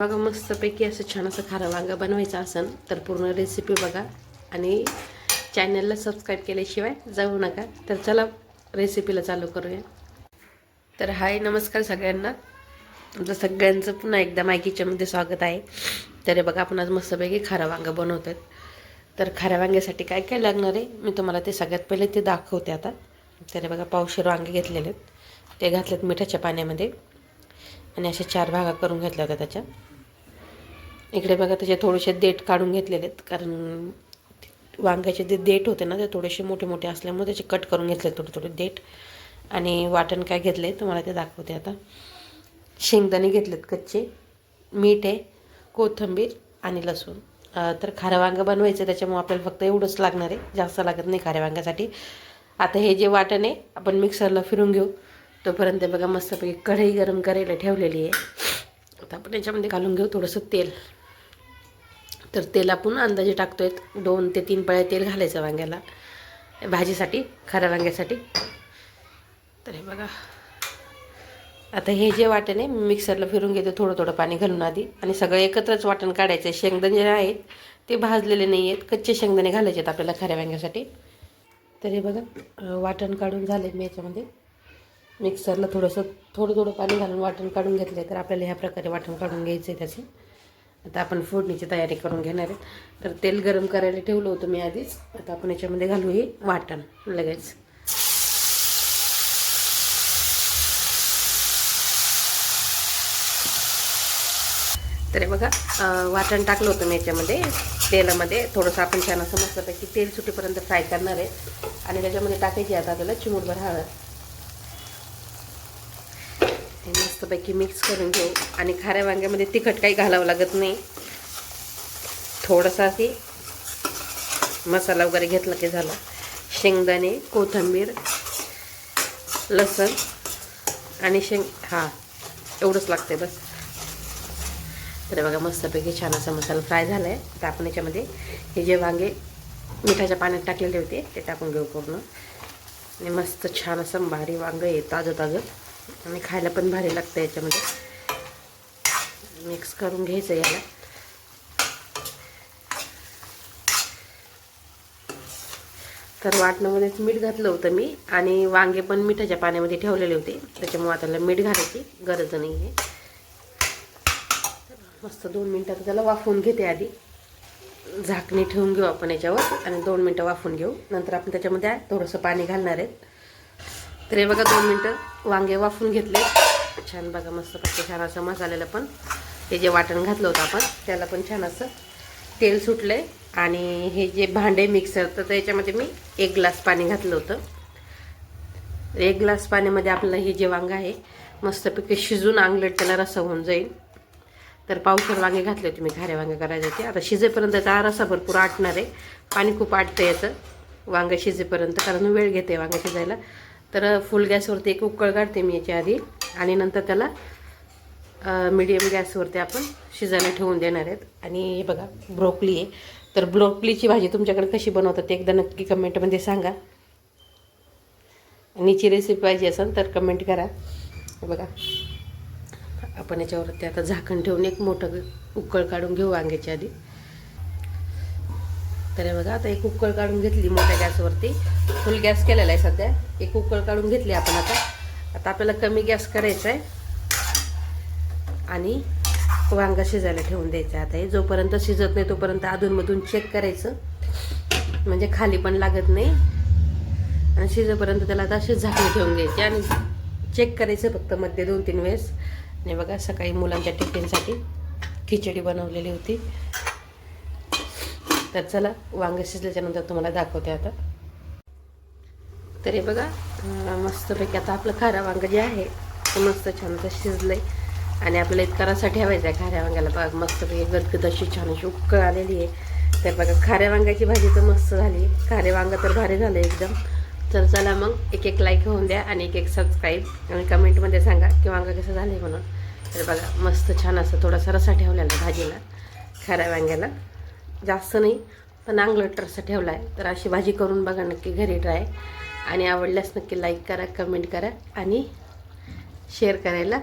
बघा मस्तपैकी असं छान असं खारं वांगं बनवायचं असेल तर पूर्ण रेसिपी बघा. आणि चॅनलला सबस्क्राईब केल्याशिवाय जाऊ नका. तर चला रेसिपीला चालू करूया. तर हाय नमस्कार सगळ्यांना. तुमचं सगळ्यांचं पुन्हा एकदा मायकीच्यामध्ये स्वागत आहे. तर बघा आपण आज मस्तपैकी खारा वांगं बनवतात तर खाऱ्या वांग्यासाठी काय काय लागणार आहे? मी तुम्हाला ते सगळ्यात पहिले ते दाखवते आता. तर बघा पावशेर वांगे घेतलेले आहेत. ते घातलेत मिठाच्या पाण्यामध्ये. आणि अशा चार भागा करून घेतल्या होत्या त्याच्या. इकडे बघा त्याचे थोडेसे देठ काढून घेतलेले आहेत. कारण वांग्याचे जे देठ होते ना ते थोडेसे मोठे मोठे असल्यामुळे त्याचे कट करून घेतले थोडे थोडे देठ. आणि वाटण काय घेतले तुम्हाला ते दाखवते आता. शेंगदाणे घेतलेत कच्चे मीठ आहे कोथिंबीर आणि लसूण. तर खारं वांगं बनवायचं त्याच्यामुळे आपल्याला फक्त एवढंच लागणार आहे. जास्त लागत नाही खाऱ्या वांग्यासाठी. आता हे जे वाटण आहे आपण मिक्सरला फिरून घेऊ. तोपर्यंत बघा मस्तपैकी कढई गरम करायला ठेवलेली आहे. आता आपण याच्यामध्ये घालून घेऊ थोडंसं तेल. तर तेल आपण अंदाजे टाकतोय. दोन ते तीन पळ्या तेल घालायचं वांग्याला. भाजीसाठी खऱ्या वांग्यासाठी. तर हे बघा. आता हे जे वाटण आहे मी मिक्सरला फिरून घेते थोडं थोडं पाणी घालून आधी. आणि सगळं एकत्रच वाटण काढायचं. आहे शेंगदाणे जे आहेत ते भाजलेले नाही आहेत कच्चे शेंगदाणे घालायचे आहेत आपल्याला खऱ्या वांग्यासाठी. तर हे बघा वाटण काढून झाले मी याच्यामध्ये. मिक्सरला थोडंसं थोडं थोडं पाणी घालून वाटण काढून घेतलं तर आपल्याला ह्या प्रकारे वाटण काढून घ्यायचं आहे त्याचं. आता आपण फोडणीची तयारी करून घेणार आहे. तर तेल गरम करायला ठेवलं होतं मी आधीच. आता आपण याच्यामध्ये घालू हे वाटण लगेच. तर बघा वाटण टाकलं होतं मी याच्यामध्ये. तेलामध्ये थोडंसं आपण छान असं मस्तपैकी तेल सुटेपर्यंत फ्राय करणार आहे. आणि त्याच्यामध्ये टाकायची आता आपल्याला चिमूटभर हळद हे मस्तपैकी मिक्स करून घेऊ. आणि खाऱ्या वांग्यामध्ये तिखट काही घालावं लागत नाही. थोडासा ते मसाला वगैरे घेतला की झाला. शेंगदाणे कोथिंबीर लसण आणि शेंग हां एवढंच लागते बस. तर बघा मस्तपैकी छान असा मसाला फ्राय झाला आहे तर आपण याच्यामध्ये हे जे वांगे मिठाच्या पाण्यात टाकलेले होते ते टाकून घेऊ पूर्ण. आणि मस्त छान असं भारी वांगं आहे ताजं ताजं आणि खायला पण भारी लागतं याच्यामध्ये. मिक्स करून घ्यायचं याला. तर वाटणामध्येच मीठ घातलं होतं मी आणि वांगे पण मिठाच्या पाण्यामध्ये ठेवलेले होते. त्याच्यामुळे आता त्याला मीठ घालायची गरज नाही आहे. मस्त दोन मिनटात त्याला वाफवून घेते आधी. झाकणी ठेवून घेऊ आपण याच्यावर आणि दोन मिनटं वाफवून घेऊ. नंतर आपण त्याच्यामध्ये थोडंसं पाणी घालणार आहेत. तर हे बघा दोन मिनटं वांगे वाफून घेतले. छान बघा मस्त पक्के छान असं मसाल्याला पण. हे जे वाटण घातलं होतं आपण त्याला पण छान असं तेल सुटलं. आहे आणि हे जे भांडे मिक्सर तर त्याच्यामध्ये मी एक ग्लास पाणी घातलं होतं. एक ग्लास पाण्यामध्ये आपलं हे जे वांगं आहे मस्तपैकी शिजून आंगलट त्याला रसा होऊन जाईल. तर पावसाळ वांगे घातले होते मी खाऱ्या वांगे करायचे होते. आता शिजेपर्यंत त्याचा रसा भरपूर आटणार आहे. पाणी खूप आटतं याचं. वांगं शिजेपर्यंत कारण वेळ घेते वांगं शिजायला. तर फुल गॅसवरती एक उकळ काढते मी याच्या आधी आणि नंतर त्याला मीडियम गॅसवरती आपण शिजायला ठेवून देणार आहेत. आणि हे बघा ब्रोकली आहे. तर ब्रोकलीची भाजी तुमच्याकडे कशी बनवतात ते एकदा नक्की कमेंटमध्ये सांगा. आणि रेसिपी पाहिजे असेल तर कमेंट करा. बघा. आपण याच्यावरती आता झाकण ठेवून एक मोठं उकळ काढून घेऊ वांग्याच्या आधी. तर हे बघा आता एक उकळ काढून घेतली मोठ्या गॅसवरती. फुल गॅस केलेला आहे सध्या. एक उकळ काढून घेतली आपण आता. आता आपल्याला कमी गॅस करायचा आहे आणि वांगा शिजायला ठेवून द्यायचं आहे आता हे. जोपर्यंत शिजत नाही तोपर्यंत अधूनमधून चेक करायचं. म्हणजे खाली पण लागत नाही. आणि शिजेपर्यंत त्याला आता अशी झाकणी ठेवून घ्यायची. आणि चेक करायचं फक्त मध्ये दोन तीन वेळेस. आणि बघा सकाळी मुलांच्या टिफिनसाठी खिचडी बनवलेली होती. तर चला वांगे शिजल्याच्यानंतर तुम्हाला दाखवते आता. तरी बघा मस्तपैकी आता आपलं खारा वांग जे आहे ते मस्त छान असं शिजलंय. आणि आपल्याला इतका रसा ठेवायचा आहे खाऱ्या वांग्याला. बघा मस्तपैकी गदगद अशी छान अशी उक्कळ आलेली आहे. तर बघा खाऱ्या वांग्याची भाजी तर मस्त झाली. खारे वांग तर भारी झालं एकदम. तर चला मग एक एक लाईक होऊन द्या आणि एक एक सबस्क्राईब आणि कमेंटमध्ये सांगा की वांगा कसं झालं आहे म्हणून. तर बघा मस्त छान असं थोडासा रसा ठेवलेला भाजीला खाऱ्या वांग्याला. जास्त नाही पण अंगलट ठेवला आहे तर अशी भाजी करून बघा नक्की घरी ट्राय. आणि आवडल्यास नक्की लाईक करा कमेंट करा आणि शेअर करायला